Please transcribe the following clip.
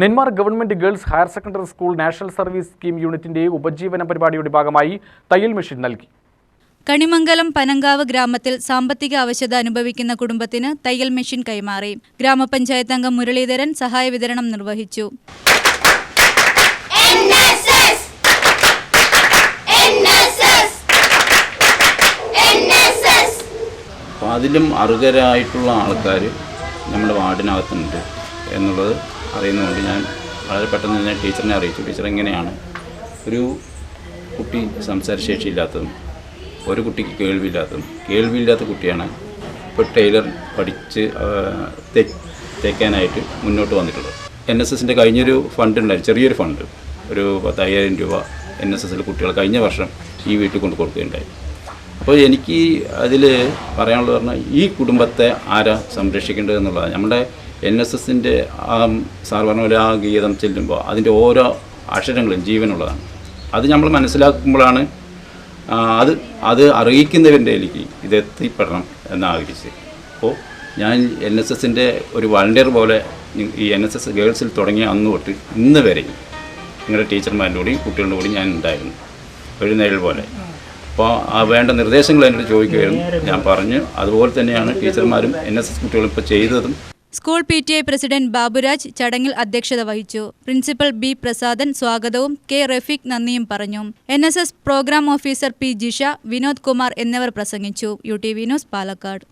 Nenmara government girls higher secondary school national service scheme യൂണിറ്റിന്റെ ഉപജീവന പരിപാടിയുടെ ഭാഗമായി തയ്യൽ മെഷീൻ നൽകി. കണിമംഗലം പനങ്കാവ് ഗ്രാമത്തിൽ സാമ്പത്തിക അവശത അനുഭവിക്കുന്ന കുടുംബത്തിന് തയ്യൽ മെഷീൻ കൈമാറി. ഗ്രാമപഞ്ചായത്ത് അംഗം മുരളീധരൻ സഹായ വിതരണം നിർവഹിച്ചു. അതിലും അർഹരായിട്ടുള്ള ആൾക്കാർ നമ്മുടെ വാർഡിനകത്തുണ്ട് എന്നുള്ളത് അറിയുന്നതുകൊണ്ട് ഞാൻ വളരെ പെട്ടെന്ന് തന്നെ ടീച്ചറിനെ അറിയിച്ചു. ടീച്ചർ എങ്ങനെയാണ് ഒരു കുട്ടി സംസാരശേഷിയില്ലാത്തതും ഒരു കുട്ടിക്ക് കേൾവിയില്ലാത്തതും കേൾവിയില്ലാത്ത കുട്ടിയാണ് ഇപ്പോൾ ടൈലർ പഠിച്ച് തേക്കാനായിട്ട് മുന്നോട്ട് വന്നിട്ടുള്ളത്. എൻ എസ് എസിന്റെ കഴിഞ്ഞൊരു ഫണ്ട് ഉണ്ടായിരുന്നു ചെറിയൊരു ഫണ്ട്. ഒരു പത്തയ്യായിരം രൂപ എൻ എസ് എസിലെ കുട്ടികൾ കഴിഞ്ഞ വർഷം ഈ വീട്ടിൽ കൊണ്ട് കൊടുക്കുകയുണ്ടായി. അപ്പോൾ എനിക്ക് അതിൽ പറയാനുള്ളത് പറഞ്ഞാൽ ഈ കുടുംബത്തെ ആരാ സംരക്ഷിക്കേണ്ടത് എന്നുള്ളതാണ്. നമ്മുടെ എൻ എസ് എസിന്റെ ആ സാർ പറഞ്ഞ പോലെ ആ ഗീതം ചെല്ലുമ്പോൾ അതിന്റെ ഓരോ അക്ഷരങ്ങളും ജീവനുള്ളതാണ്. അത് നമ്മൾ മനസ്സിലാക്കുമ്പോഴാണ് അത് അത് അറിയിക്കുന്നവന്റെ എനിക്ക് ഇത് എത്തിപ്പെടണം എന്ന് അപ്പോൾ ഞാൻ എൻ എസ് എസിന്റെ ഒരു വളണ്ടിയർ പോലെ ഈ എൻ എസ് എസ് ഗേൾസിൽ തുടങ്ങിയ അന്ന് തൊട്ട് ഇന്ന് വരെ നിങ്ങളുടെ ടീച്ചർമാരുടെ കൂടി കുട്ടികളുടെ കൂടി ഞാൻ ഉണ്ടായിരുന്നു. ഒരു നിഴൽ പോലെ. അപ്പോൾ ആ വേണ്ട നിർദ്ദേശങ്ങൾ എന്നോട് ചോദിക്കുകയായിരുന്നു. ഞാൻ പറഞ്ഞു അതുപോലെ തന്നെയാണ് ടീച്ചർമാരും എൻ എസ് എസ് കുട്ടികളും ഇപ്പോൾ ചെയ്തതും. School P T I president Baburaj ചടങ്ങിൽ അധ്യക്ഷത വഹിച്ചു. പ്രിൻസിപ്പൽ ബി പ്രസാദൻ സ്വാഗതവും കെ റഫീഖ് നന്ദിയും പറഞ്ഞു. N S S programme officer P Jisha Vinod Kumar എന്നിവർ പ്രസംഗിച്ചു. U T V news Palakkad.